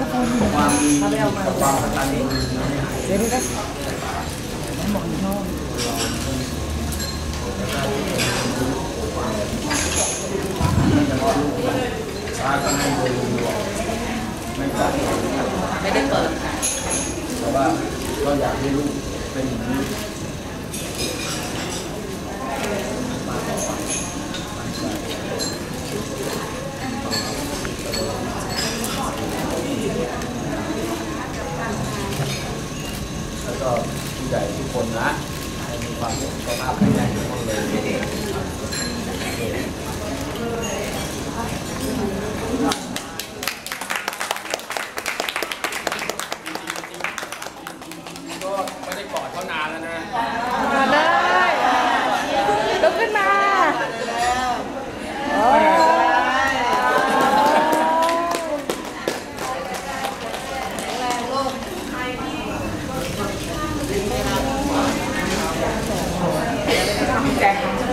ก็พูดอยู่ความดีกับความตัญญูเดี๋ยวดูนะมันบอกอยู่นอกไม่ได้เปิดแต่ว่าก็อยากให้ลูกเป็นอย่างนี้ ก็ผู้ใหญ่ทุกคนนะให้มีความสุขภาพแข็งแรงทุกคนเลยก็ไม่ได้กอดเขานานแล้วนะ มาเลยลุกขึ้นมาโอ้ย แจง